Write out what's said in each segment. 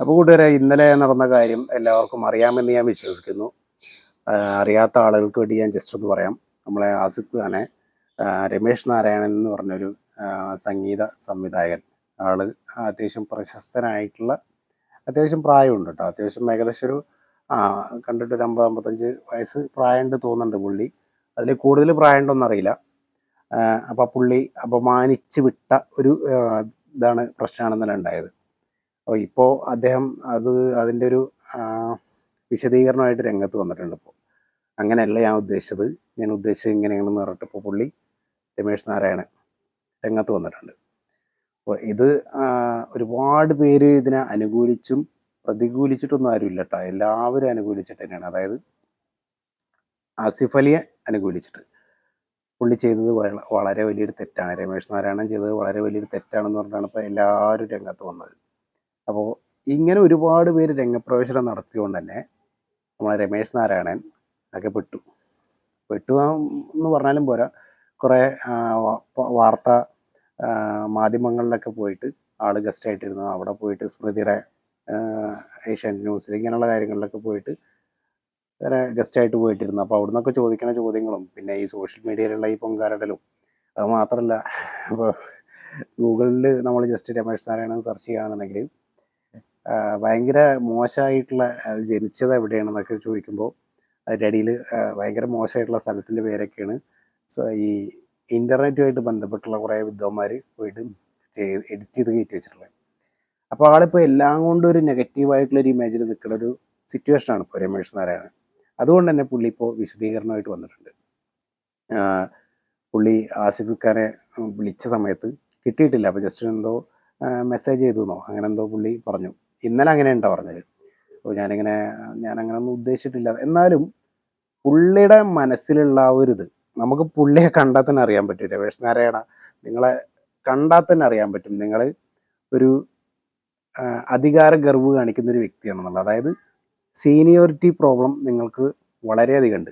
അപ്പോൾ കൂട്ടുകാരെ ഇന്നലെ നടന്ന കാര്യം എല്ലാവർക്കും അറിയാമെന്ന് ഞാൻ വിശ്വസിക്കുന്നു. അറിയാത്ത ആളുകൾക്ക് വേണ്ടി ഞാൻ ജസ്റ്റ് ഒന്ന് പറയാം. നമ്മളെ ആസിഫ് ഖാനെ രമേശ് നാരായണൻ എന്ന് പറഞ്ഞൊരു സംഗീത സംവിധായകൻ. ആൾ അത്യാവശ്യം പ്രശസ്തനായിട്ടുള്ള അത്യാവശ്യം പ്രായമുണ്ട് കേട്ടോ. അത്യാവശ്യം ഏകദേശം ഒരു ആ കണ്ടിട്ട് ഒരു അമ്പത് അമ്പത്തഞ്ച് വയസ്സ് പ്രായമുണ്ട് തോന്നുന്നുണ്ട് പുള്ളി. അതിൽ കൂടുതൽ പ്രായമുണ്ടോന്നും അറിയില്ല. അപ്പോൾ പുള്ളി അപമാനിച്ച് വിട്ട ഒരു ഇതാണ് പ്രശ്നമാണെന്നല്ല ഉണ്ടായത്. അപ്പോൾ ഇപ്പോൾ അദ്ദേഹം അത് അതിന്റെ ഒരു വിശദീകരണമായിട്ട് രംഗത്ത് വന്നിട്ടുണ്ട് ഇപ്പോൾ അങ്ങനെയല്ല ഞാൻ ഉദ്ദേശിച്ചത്. ഞാൻ ഉദ്ദേശിച്ചത് ഇങ്ങനെയാണെന്ന് പറഞ്ഞിട്ട് ഇപ്പോൾ പുള്ളി രമേശ് നാരായണൻ രംഗത്ത് വന്നിട്ടുണ്ട്. അപ്പോൾ ഇത് ഒരുപാട് പേര് ഇതിനെ അനുകൂലിച്ചും പ്രതികൂലിച്ചിട്ടൊന്നും ആരുമില്ല കേട്ടോ എല്ലാവരും അനുകൂലിച്ചിട്ട് തന്നെയാണ്. അതായത് ആസിഫ് അലിയെ അനുകൂലിച്ചിട്ട്. പുള്ളി ചെയ്തത് വളരെ വലിയൊരു തെറ്റാണ്. രമേശ് നാരായണൻ ചെയ്തത് വളരെ വലിയൊരു തെറ്റാണെന്ന് പറഞ്ഞിട്ടാണ് ഇപ്പോൾ എല്ലാവരും രംഗത്ത് വന്നത്. അപ്പോൾ ഇങ്ങനെ ഒരുപാട് പേര് രംഗപ്രവേശനം നടത്തിയോണ്ട് തന്നെ നമ്മളെ രമേശ് നാരായണൻ ഒക്കെ പെട്ടു. പെട്ടു എന്ന് പറഞ്ഞാലും പോരാ. കുറേ വാർത്ത മാധ്യമങ്ങളിലൊക്കെ പോയിട്ട് ആൾ ഗസ്റ്റ് ആയിട്ടിരുന്നു. അവിടെ പോയിട്ട് സ്മൃതിയുടെ ഏഷ്യാനെറ്റ് ന്യൂസിൽ ഇങ്ങനെയുള്ള കാര്യങ്ങളിലൊക്കെ പോയിട്ട് വേറെ ഗസ്റ്റ് ആയിട്ട് പോയിട്ടിരുന്നു. അപ്പോൾ അവിടെ നിന്നൊക്കെ ചോദിക്കണ ചോദ്യങ്ങളും പിന്നെ ഈ സോഷ്യൽ മീഡിയയിലുള്ള ഈ പൊങ്കാരടലും അത് മാത്രമല്ല ഇപ്പോൾ ഗൂഗിളിൽ നമ്മൾ ജസ്റ്റ് രമേശ് നാരായണൻ സെർച്ച് ചെയ്യുകയാണെന്നുണ്ടെങ്കിൽ ഭയങ്കര മോശമായിട്ടുള്ള ജനിച്ചത് എവിടെയാണെന്നൊക്കെ ചോദിക്കുമ്പോൾ അതിന്റെ അടിയിൽ ഭയങ്കര മോശമായിട്ടുള്ള സ്ഥലത്തിന്റെ പേരൊക്കെയാണ്. സോ ഈ ഇന്റർനെറ്റുമായിട്ട് ബന്ധപ്പെട്ടുള്ള കുറേ വിദ്വാന്മാർ പോയിട്ട് ചെയ്ത് എഡിറ്റ് ചെയ്ത് കയറ്റി വെച്ചിട്ടുള്ളത്. അപ്പോൾ ആളിപ്പോൾ എല്ലാം കൊണ്ടും ഒരു നെഗറ്റീവായിട്ടുള്ളൊരു ഇമേജിൽ നിൽക്കുന്ന ഒരു സിറ്റുവേഷനാണ് ഇപ്പോൾ രമേഷ് നാരായണൻ. അതുകൊണ്ട് തന്നെ പുള്ളി ഇപ്പോൾ വിശദീകരണമായിട്ട് വന്നിട്ടുണ്ട്. പുള്ളി ആസിഫിക്കാരെ വിളിച്ച സമയത്ത് കിട്ടിയിട്ടില്ല. അപ്പോൾ ജസ്റ്റ് എന്തോ മെസ്സേജ് ചെയ്തു അങ്ങനെ എന്തോ പുള്ളി പറഞ്ഞു. ഇന്നലെ അങ്ങനെ ഉണ്ടോ പറഞ്ഞത്. അപ്പോൾ ഞാനിങ്ങനെ ഞാൻ അങ്ങനെ ഒന്നും ഉദ്ദേശിച്ചിട്ടില്ല. എന്നാലും പുള്ളിയുടെ മനസ്സിലുള്ള ആ ഒരു ഇത് നമുക്ക് പുള്ളിയെ കണ്ടാൽ തന്നെ അറിയാൻ പറ്റും രമേശ് നാരായണ നിങ്ങളെ കണ്ടാൽ തന്നെ അറിയാൻ പറ്റും. നിങ്ങൾ ഒരു അധികാര ഗർവ് കാണിക്കുന്ന ഒരു വ്യക്തിയാണെന്നുള്ളത്. അതായത് സീനിയോറിറ്റി പ്രോബ്ലം നിങ്ങൾക്ക് വളരെയധികം ഉണ്ട്.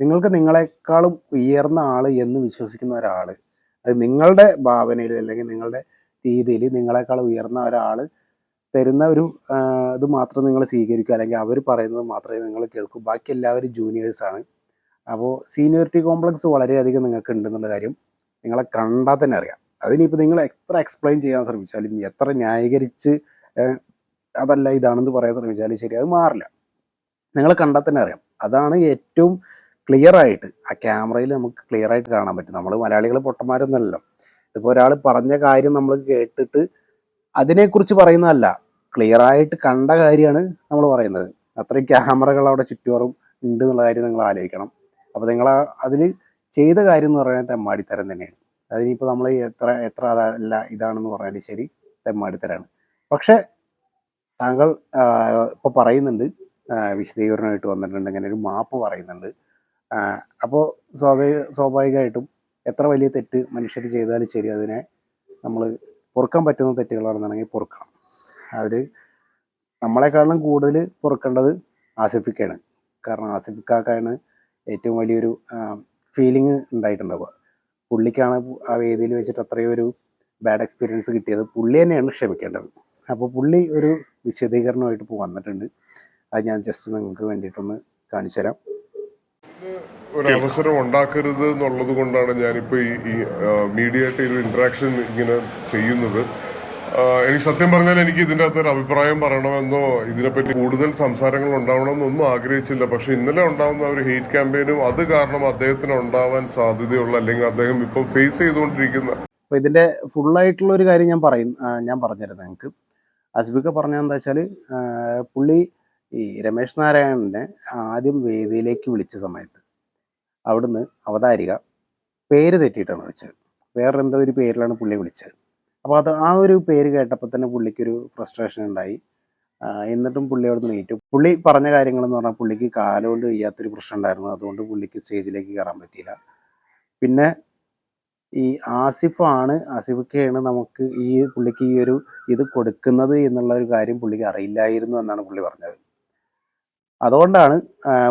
നിങ്ങൾക്ക് നിങ്ങളെക്കാളും ഉയർന്ന ആൾ എന്ന് വിശ്വസിക്കുന്ന ഒരാൾ അത് നിങ്ങളുടെ ഭാവനയിൽ അല്ലെങ്കിൽ നിങ്ങളുടെ രീതിയിൽ നിങ്ങളെക്കാൾ ഉയർന്ന ഒരാൾ തരുന്ന ഒരു ഇത് മാത്രം നിങ്ങൾ സ്വീകരിക്കുക. അല്ലെങ്കിൽ അവർ പറയുന്നത് മാത്രമേ നിങ്ങൾ കേൾക്കൂ. ബാക്കി എല്ലാവരും ജൂനിയേഴ്സാണ് അപ്പോൾ സീനിയോറിറ്റി കോംപ്ലക്സ് വളരെയധികം നിങ്ങൾക്ക് ഉണ്ടെന്നുള്ള കാര്യം നിങ്ങളെ കണ്ടാൽ തന്നെ അറിയാം. അതിനിപ്പോൾ നിങ്ങൾ എത്ര എക്സ്പ്ലെയിൻ ചെയ്യാൻ ശ്രമിച്ചാലും എത്ര ന്യായീകരിച്ച് അതല്ല ഇതാണെന്ന് പറയാൻ ശ്രമിച്ചാലും ശരി അത് മാറില്ല. നിങ്ങൾ കണ്ടാൽ തന്നെ അറിയാം. അതാണ് ഏറ്റവും ക്ലിയർ ആയിട്ട് ആ ക്യാമറയിൽ നമുക്ക് ക്ലിയർ ആയിട്ട് കാണാൻ പറ്റും. നമ്മൾ മലയാളികൾ പൊട്ടന്മാരൊന്നുമല്ലല്ലോ. ഇതിപ്പോൾ ഒരാൾ പറഞ്ഞ കാര്യം നമ്മൾ കേട്ടിട്ട് അതിനെക്കുറിച്ച് പറയുന്നതല്ല. ക്ലിയർ ആയിട്ട് കണ്ട കാര്യമാണ് നമ്മൾ പറയുന്നത്. അത്രയും ക്യാമറകൾ അവിടെ ചുറ്റുപാറും ഉണ്ട് എന്നുള്ള കാര്യം നിങ്ങൾ ആലോചിക്കണം. അപ്പോൾ നിങ്ങൾ അതിൽ ചെയ്ത കാര്യം എന്ന് പറയുന്നത് തെമ്മാടിത്തരം തന്നെയാണ്. അതിനിപ്പോൾ നമ്മൾ എത്ര എത്ര അതല്ല ഇതാണെന്ന് പറഞ്ഞാലും ശരി തെമ്മാടിത്തരാണ്. പക്ഷേ താങ്കൾ ഇപ്പോൾ പറയുന്നുണ്ട് വിശദീകരണമായിട്ട് വന്നിട്ടുണ്ട് ഇങ്ങനെ ഒരു മാപ്പ് പറയുന്നുണ്ട്. അപ്പോൾ സ്വാഭാവിക സ്വാഭാവികമായിട്ടും എത്ര വലിയ തെറ്റ് മനുഷ്യർ ചെയ്താലും ശരി അതിനെ നമ്മൾ പൊറുക്കാൻ പറ്റുന്ന തെറ്റുകളാണെന്നുണ്ടെങ്കിൽ പൊറുക്കണം. അതിൽ നമ്മളെക്കാളും കൂടുതൽ പൊറുക്കേണ്ടത് ആസിഫിക്കാണ്. കാരണം ആസിഫിക്കാക്കാണ് ഏറ്റവും വലിയൊരു ഫീലിംഗ് ഉണ്ടായിട്ടുണ്ടാവുക. പുള്ളിക്കാണ് ആ വേദിയിൽ വെച്ചിട്ട് അത്രയും ഒരു ബാഡ് എക്സ്പീരിയൻസ് കിട്ടിയത്. പുള്ളി തന്നെയാണ് ക്ഷമിക്കേണ്ടത്. അപ്പോൾ പുള്ളി ഒരു വിശദീകരണമായിട്ട് ഇപ്പോൾ വന്നിട്ടുണ്ട്. അത് ഞാൻ ജസ്റ്റ് നിങ്ങൾക്ക് വേണ്ടിയിട്ടൊന്ന് കാണിച്ചു തരാം. ഒരു അവസരം ഉണ്ടാക്കരുത് എന്നുള്ളത് കൊണ്ടാണ് ഞാനിപ്പോൾ ഈ മീഡിയ ആയിട്ട് ഒരു ഇന്ററാക്ഷൻ ഇങ്ങനെ ചെയ്യുന്നത്. എനിക്ക് സത്യം പറഞ്ഞാൽ എനിക്ക് ഇതിന്റെ അകത്ത് ഒരു അഭിപ്രായം പറയണമെന്നോ ഇതിനെപ്പറ്റി കൂടുതൽ സംസാരങ്ങൾ ഉണ്ടാവണമെന്നൊന്നും ആഗ്രഹിച്ചില്ല. പക്ഷെ ഇന്നലെ ഉണ്ടാവുന്ന ഒരു ഹെയ്റ്റ് ക്യാമ്പയിനും അത് കാരണം അദ്ദേഹത്തിന് ഉണ്ടാവാൻ സാധ്യതയുള്ള അല്ലെങ്കിൽ അദ്ദേഹം ഇപ്പം ഫേസ് ചെയ്തുകൊണ്ടിരിക്കുന്ന ഇതിന്റെ ഫുൾ ആയിട്ടുള്ള ഒരു കാര്യം ഞാൻ പറയും ഞാൻ പറഞ്ഞിരുന്നു നിങ്ങൾക്ക്. അസ്ബിക്ക പറഞ്ഞ എന്താ വെച്ചാൽ പുള്ളി ഈ രമേശ് നാരായണനെ ആദ്യം വേദിയിലേക്ക് വിളിച്ച സമയത്ത് അവിടുന്ന് അവതാരിക പേര് തെറ്റിയിട്ടാണ് വിളിച്ചത്. വേറെ എന്തോ ഒരു പേരിലാണ് പുള്ളി വിളിച്ചത്. അപ്പോൾ അത് ആ ഒരു പേര് കേട്ടപ്പോൾ തന്നെ പുള്ളിക്കൊരു ഫ്രസ്ട്രേഷൻ ഉണ്ടായി. എന്നിട്ടും പുള്ളി അവിടെ നിന്ന് നീറ്റു. പുള്ളി പറഞ്ഞ കാര്യങ്ങളെന്ന് പറഞ്ഞാൽ പുള്ളിക്ക് കാലുകൊണ്ട് വയ്യാത്തൊരു പ്രശ്നം ഉണ്ടായിരുന്നു. അതുകൊണ്ട് പുള്ളിക്ക് സ്റ്റേജിലേക്ക് കയറാൻ പറ്റിയില്ല. പിന്നെ ഈ ആസിഫാണ് ആസിഫൊക്കെയാണ് നമുക്ക് ഈ പുള്ളിക്ക് ഈ ഒരു ഇത് കൊടുക്കുന്നത് എന്നുള്ള ഒരു കാര്യം പുള്ളിക്ക് അറിയില്ലായിരുന്നു എന്നാണ് പുള്ളി പറഞ്ഞത്. അതുകൊണ്ടാണ്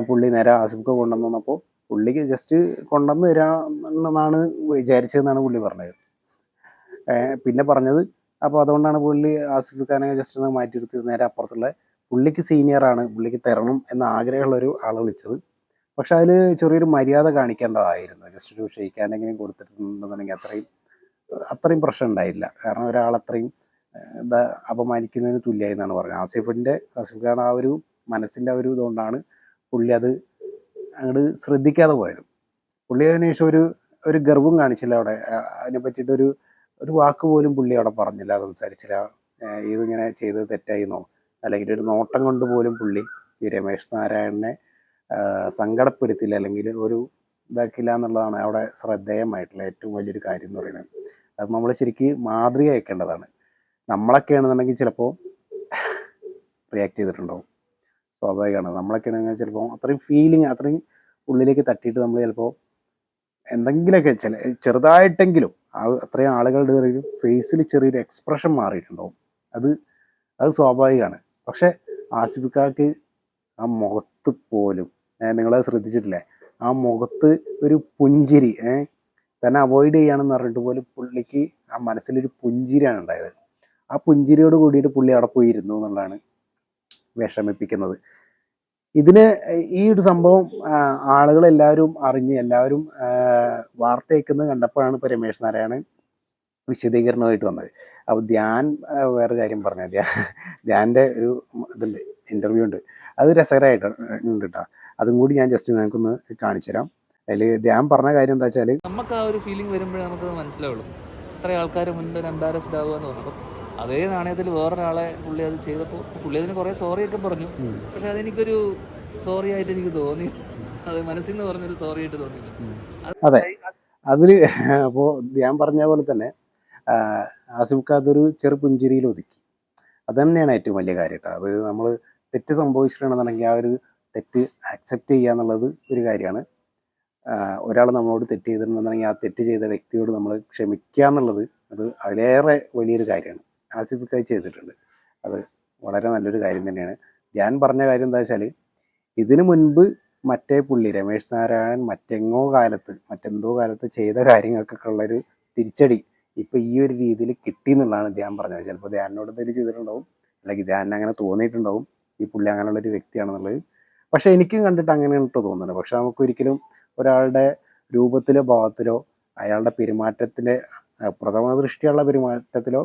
പുള്ളി നേരെ ആസിഫ്ക്ക് കൊണ്ടുവന്നപ്പോൾ പുള്ളിക്ക് ജസ്റ്റ് കൊണ്ടുവന്ന് തരാമെന്നാണ് വിചാരിച്ചതെന്നാണ് പുള്ളി പറഞ്ഞത്. പിന്നെ പറഞ്ഞത് അപ്പോൾ അതുകൊണ്ടാണ് പുള്ളി ആസിഫ് ഖാനെ ജസ്റ്റ് ഒന്ന് മാറ്റിയെടുത്ത് നേരെ അപ്പുറത്തുള്ള പുള്ളിക്ക് സീനിയറാണ് പുള്ളിക്ക് തരണം എന്ന ആഗ്രഹമുള്ള ഒരു ആളെ വിളിച്ചത്. പക്ഷെ അതിൽ ചെറിയൊരു മര്യാദ കാണിക്കേണ്ടതായിരുന്നു. ജസ്റ്റ് ഒരു ഷെയ്ക്കാനെങ്കിലും കൊടുത്തിട്ടുണ്ടെന്നുണ്ടെങ്കിൽ അത്രയും അത്രയും പ്രശ്നം ഉണ്ടായില്ല. കാരണം ഒരാൾ അത്രയും എന്താ അപമാനിക്കുന്നതിന് തുല്യമായി എന്നാണ് പറഞ്ഞത് ആസിഫിന്റെ ആസിഫ് ഖാൻ ആ ഒരു മനസ്സിന്റെ ഒരു ഇതുകൊണ്ടാണ് പുള്ളി അത് അങ്ങോട്ട് ശ്രദ്ധിക്കാതെ പോയത്. പുള്ളി അതിനുശേഷം ഒരു ഒരു ഗർവും കാണിച്ചില്ല അവിടെ. അതിനെ പറ്റിയിട്ടൊരു ഒരു വാക്ക് പോലും പുള്ളി അവിടെ പറഞ്ഞില്ല. സംസാരിച്ചില്ല. ഇതിങ്ങനെ ചെയ്തത് തെറ്റായിന്നോ അല്ലെങ്കിൽ ഒരു നോട്ടം കൊണ്ട് പോലും പുള്ളി ഈ രമേശ് നാരായണനെ സങ്കടപ്പെടുത്തില്ല. അല്ലെങ്കിൽ ഒരു ഇതാക്കില്ല എന്നുള്ളതാണ് അവിടെ ശ്രദ്ധേയമായിട്ടുള്ള ഏറ്റവും വലിയൊരു കാര്യം എന്ന് പറയുന്നത്. അത് നമ്മൾ ശരിക്കും മാതൃക അയക്കേണ്ടതാണ്. നമ്മളൊക്കെ ആണെന്നുണ്ടെങ്കിൽ ചിലപ്പോൾ റിയാക്ട് ചെയ്തിട്ടുണ്ടാവും. സ്വാഭാവികമാണ്. നമ്മളൊക്കെ ആണെങ്കിൽ ചിലപ്പോൾ അത്രയും ഫീലിംഗ് അത്രയും ഉള്ളിലേക്ക് തട്ടിയിട്ട് നമ്മൾ ചിലപ്പോൾ എന്തെങ്കിലുമൊക്കെ ചില ചെറുതായിട്ടെങ്കിലും ആ അത്രയും ആളുകളുടെ ഫേസിൽ ചെറിയൊരു എക്സ്പ്രഷൻ മാറിയിട്ടുണ്ടാവും. അത് അത് സ്വാഭാവികമാണ് പക്ഷെ ആസിഫിക്കാക്ക് ആ മുഖത്ത് പോലും നിങ്ങളത് ശ്രദ്ധിച്ചിട്ടില്ലേ? ആ മുഖത്ത് ഒരു പുഞ്ചിരി തന്നെ അവോയ്ഡ് ചെയ്യാണെന്ന് പറഞ്ഞിട്ട് പോലും പുള്ളിക്ക് ആ മനസ്സിലൊരു പുഞ്ചിരിയാണ് ഉണ്ടായത്. ആ പുഞ്ചിരിയോട് കൂടിയിട്ട് പുള്ളി അവിടെ പോയിരുന്നു എന്നുള്ളതാണ് വിഷമിപ്പിക്കുന്നത്. ഇതിന് ഈ ഒരു സംഭവം ആളുകൾ എല്ലാവരും അറിഞ്ഞ് എല്ലാവരും വാർത്തയേക്കുന്നത് കണ്ടപ്പോഴാണ് ഇപ്പോൾ രമേശ് നാരായണൻ വിശദീകരണമായിട്ട് വന്നത്. അപ്പോൾ ധ്യാൻ വേറെ കാര്യം പറഞ്ഞു ധ്യാൻ ധ്യാന്റെ ഒരു ഇതുണ്ട് ഇന്റർവ്യൂ ഉണ്ട്. അത് രസകരമായിട്ട് ഉണ്ട് കേട്ടോ അതും കൂടി ഞാൻ ജസ്റ്റ് നിങ്ങൾക്കൊന്ന് കാണിച്ചു തരാം. അതിൽ ധ്യാൻ പറഞ്ഞ കാര്യം എന്താ വെച്ചാൽ നമുക്ക് ആ ഒരു ഫീലിംഗ് വരുമ്പോഴേ നമുക്കത് മനസ്സിലാവുള്ളൂ. ഇത്ര ആൾക്കാർ മുൻപ് എംബാരസ്ഡ് ആവുക എന്ന് അപ്പം അതേ നാണയത്തിൽ വേറൊരാളെ പുള്ളി അത് ചെയ്തപ്പോൾ പുള്ളി അതിന് കുറേ സോറിയൊക്കെ പറഞ്ഞു. പക്ഷെ അതെനിക്കൊരു സോറി ആയിട്ട് എനിക്ക് തോന്നി. അത് മനസ്സിൽ നിന്ന് പറഞ്ഞൊരു സോറി ആയിട്ട് തോന്നിയില്ല. അതെ അതിൽ അപ്പോൾ ഞാൻ പറഞ്ഞ പോലെ തന്നെ ആസിഫ് അതൊരു ചെറു പുഞ്ചിരിയിൽ ഒതുക്കി. അത് തന്നെയാണ് ഏറ്റവും വലിയ കാര്യം കേട്ടോ. അത് നമ്മൾ തെറ്റ് സംഭവിച്ചിട്ടുണ്ടെന്നുണ്ടെങ്കിൽ ആ ഒരു തെറ്റ് അക്സെപ്റ്റ് ചെയ്യുക എന്നുള്ളത് ഒരു കാര്യമാണ്. ഒരാൾ നമ്മളോട് തെറ്റ് ചെയ്തിട്ടുണ്ടെന്നുണ്ടെങ്കിൽ ആ തെറ്റ് ചെയ്ത വ്യക്തിയോട് നമ്മൾ ക്ഷമിക്കുക എന്നുള്ളത് അത് അതിലേറെ വലിയൊരു കാര്യമാണ്. ആസിഫ് ഖാൻ ചെയ്തിട്ടുണ്ട്. അത് വളരെ നല്ലൊരു കാര്യം തന്നെയാണ്. ഞാൻ പറഞ്ഞ കാര്യം എന്താ വെച്ചാൽ ഇതിനു മുൻപ് മറ്റേ പുള്ളി രമേശ് നാരായണൻ മറ്റെങ്ങോ കാലത്ത് മറ്റെന്തോ കാലത്ത് ചെയ്ത കാര്യങ്ങൾക്കൊക്കെ ഉള്ളൊരു തിരിച്ചടി ഇപ്പം ഈ ഒരു രീതിയിൽ കിട്ടി എന്നുള്ളതാണ് ധ്യാൻ പറഞ്ഞത്. ചിലപ്പോൾ ധ്യാനോട് എന്തെങ്കിലും ചെയ്തിട്ടുണ്ടാവും അല്ലെങ്കിൽ ധ്യാനിന് അങ്ങനെ തോന്നിയിട്ടുണ്ടാവും ഈ പുള്ളി അങ്ങനെയുള്ളൊരു വ്യക്തിയാണെന്നുള്ളത്. പക്ഷേ എനിക്കും കണ്ടിട്ട് അങ്ങനെ കേട്ടോ തോന്നുന്നത് പക്ഷേ നമുക്കൊരിക്കലും ഒരാളുടെ രൂപത്തിലോ ഭാവത്തിലോ അയാളുടെ പെരുമാറ്റത്തിന്റെ പ്രഥമ ദൃഷ്ടിയുള്ള പെരുമാറ്റത്തിലോ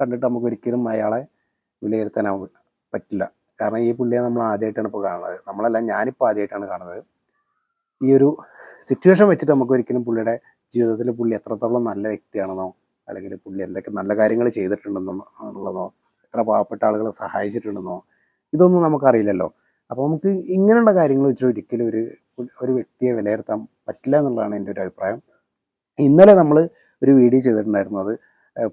കണ്ടിട്ട് നമുക്ക് ഒരിക്കലും അയാളെ വിലയിരുത്താൻ പറ്റില്ല. കാരണം ഈ പുള്ളിയെ നമ്മൾ ആദ്യമായിട്ടാണ് ഇപ്പോൾ കാണുന്നത്. നമ്മളല്ല ഞാനിപ്പോൾ ആദ്യമായിട്ടാണ് കാണുന്നത്. ഈ ഒരു സിറ്റുവേഷൻ വെച്ചിട്ട് നമുക്ക് ഒരിക്കലും പുള്ളിയുടെ ജീവിതത്തിൽ പുള്ളി എത്രത്തോളം നല്ല വ്യക്തിയാണെന്നോ അല്ലെങ്കിൽ പുള്ളി എന്തൊക്കെ നല്ല കാര്യങ്ങൾ ചെയ്തിട്ടുണ്ടെന്നോ ഉള്ളതോ എത്ര പാവപ്പെട്ട ആളുകളെ സഹായിച്ചിട്ടുണ്ടെന്നോ ഇതൊന്നും നമുക്കറിയില്ലല്ലോ. അപ്പോൾ നമുക്ക് ഇങ്ങനെയുള്ള കാര്യങ്ങൾ വെച്ചിട്ട് ഒരിക്കലും ഒരു ഒരു വ്യക്തിയെ വിലയിരുത്താൻ പറ്റില്ല എന്നുള്ളതാണ് എന്റെ ഒരു അഭിപ്രായം. ഇന്നലെ നമ്മൾ ഒരു വീഡിയോ ചെയ്തിട്ടുണ്ടായിരുന്നു. അത്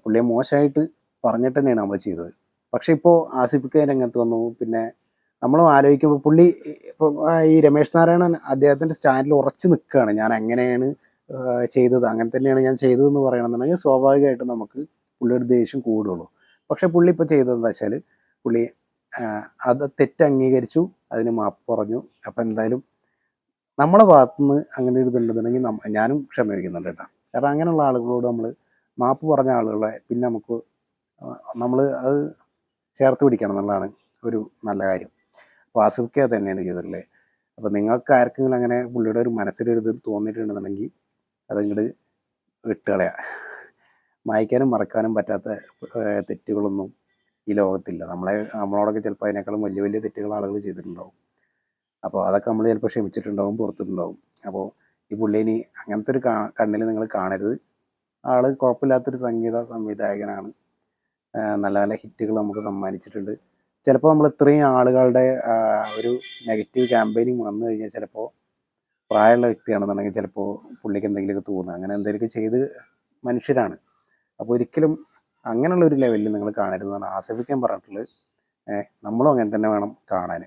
പുള്ളിയെ മോശമായിട്ട് പറഞ്ഞിട്ട് തന്നെയാണ് നമ്മൾ ചെയ്തത്. പക്ഷെ ഇപ്പോൾ ആസിഫിക്ക രംഗത്ത് വന്നു. പിന്നെ നമ്മളും ആലോചിക്കുമ്പോൾ പുള്ളി ഇപ്പോൾ ഈ രമേശ് നാരായണൻ അദ്ദേഹത്തിന്റെ സ്റ്റാൻഡിൽ ഉറച്ചു നിൽക്കുകയാണ് ഞാൻ അങ്ങനെയാണ് ചെയ്തത്? അങ്ങനെ തന്നെയാണ് ഞാൻ ചെയ്തതെന്ന് പറയണമെന്നുണ്ടെങ്കിൽ സ്വാഭാവികമായിട്ടും നമുക്ക് പുള്ളിയുടെ ദേഷ്യം കൂടുള്ളൂ. പക്ഷെ പുള്ളി ഇപ്പോൾ ചെയ്തതെന്ന് വെച്ചാൽ പുള്ളി അത് തെറ്റ് അംഗീകരിച്ചു അതിന് മാപ്പ് പറഞ്ഞു. അപ്പം എന്തായാലും നമ്മുടെ ഭാഗത്തുനിന്ന് അങ്ങനെ ഒരു ഇതുണ്ടെന്നുണ്ടെങ്കിൽ ഞാനും ക്ഷമ കേട്ടോ. കാരണം അങ്ങനെയുള്ള ആളുകളോട് നമ്മൾ മാപ്പ് പറഞ്ഞ ആളുകളെ പിന്നെ നമുക്ക് നമ്മൾ അത് ചേർത്ത് പിടിക്കണം എന്നുള്ളതാണ് ഒരു നല്ല കാര്യം. അപ്പോൾ ആസിഫ് അത് തന്നെയാണ് ചെയ്തിട്ടുള്ളത് അപ്പോൾ നിങ്ങൾക്ക് ആർക്കെങ്കിലും അങ്ങനെ പുള്ളിയുടെ ഒരു മനസ്സിലൊരു ഇത് തോന്നിയിട്ടുണ്ടെന്നുണ്ടെങ്കിൽ അതങ്ങോട്ട് വിട്ടുകളയാ മായ്ക്കാനും മറക്കാനും പറ്റാത്ത തെറ്റുകളൊന്നും ഈ ലോകത്തില്ല. നമ്മളെ നമ്മളോടൊക്കെ ചിലപ്പോൾ അതിനേക്കാളും വലിയ വലിയ തെറ്റുകൾ ആളുകൾ ചെയ്തിട്ടുണ്ടാവും. അപ്പോൾ അതൊക്കെ നമ്മൾ ചിലപ്പോൾ ക്ഷമിച്ചിട്ടുണ്ടാവും പുറത്തിട്ടുണ്ടാവും. അപ്പോൾ ഈ പുള്ളിനി അങ്ങനത്തെ ഒരു കണ്ണിൽ നിങ്ങൾ കാണരുത്. ആൾ കുഴപ്പമില്ലാത്തൊരു സംഗീത സംവിധായകനാണ്. നല്ല നല്ല ഹിറ്റുകൾ നമുക്ക് സമ്മാനിച്ചിട്ടുണ്ട്. ചിലപ്പോൾ നമ്മൾ ഇത്രയും ആളുകളുടെ ഒരു നെഗറ്റീവ് ക്യാമ്പയിനിങ് വന്നു കഴിഞ്ഞാൽ ചിലപ്പോൾ പ്രായമുള്ള വ്യക്തിയാണെന്നുണ്ടെങ്കിൽ ചിലപ്പോൾ പുള്ളിക്ക് എന്തെങ്കിലുമൊക്കെ തോന്നുക. അങ്ങനെ എന്തെങ്കിലുമൊക്കെ ചെയ്ത് മനുഷ്യരാണ്. അപ്പോൾ ഒരിക്കലും അങ്ങനെയുള്ള ഒരു ലെവലിൽ നിങ്ങൾ കാണരുതെന്നാണ് ആസ്വദിക്കാൻ പറഞ്ഞിട്ടുള്ളത്. നമ്മളും അങ്ങനെ തന്നെ വേണം കാണാൻ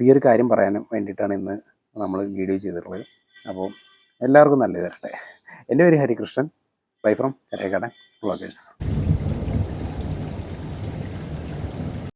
ഈ ഒരു കാര്യം പറയാനും വേണ്ടിയിട്ടാണ് ഇന്ന് നമ്മൾ വീഡിയോ ചെയ്തിട്ടുള്ളത്. അപ്പോൾ എല്ലാവർക്കും നല്ലത് തരട്ടെ എന്റെ പേര് Harikrishnan. Bye from Karekkadan vloggers